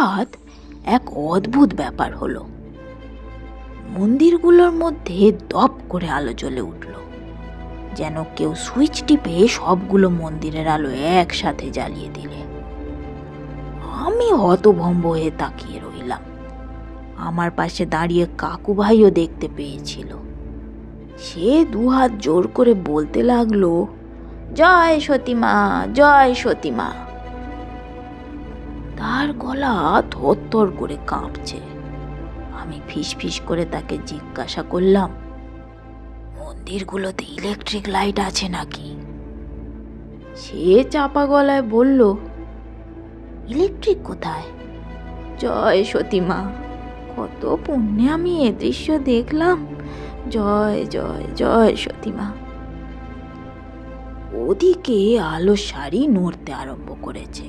হঠাৎ এক অদ্ভুত ব্যাপার হলো। মন্দিরগুলোর মধ্যে দপ করে আলো জ্বলে উঠল, যেন কেউ সুইচ টিপে সবগুলো মন্দিরের আলো একসাথে জ্বালিয়ে দিলে। আমি হতভম্ব হয়ে তাকিয়ে রইলাম। আমার পাশে দাঁড়িয়ে কাকু ভাইও দেখতে পেয়েছিল। সে দুহাত জোর করে বলতে লাগল, জয় সতীমা জয় সতীমা। তার গলা থরথর করে কাঁপছে। আমি ফিসফিস করে তাকে জিজ্ঞাসা করলাম, মন্দিরগুলোতে ইলেকট্রিক লাইট আছে নাকি? সে চাপা গলায় বলল, ইলেকট্রিক কোথায়? জয় সতীমা কত পুণ্যে আমি এ দৃশ্য দেখলাম। জয় জয় জয় সতীমা ওদিকে আলো শাড়ি নড়তে আরম্ভ করেছে।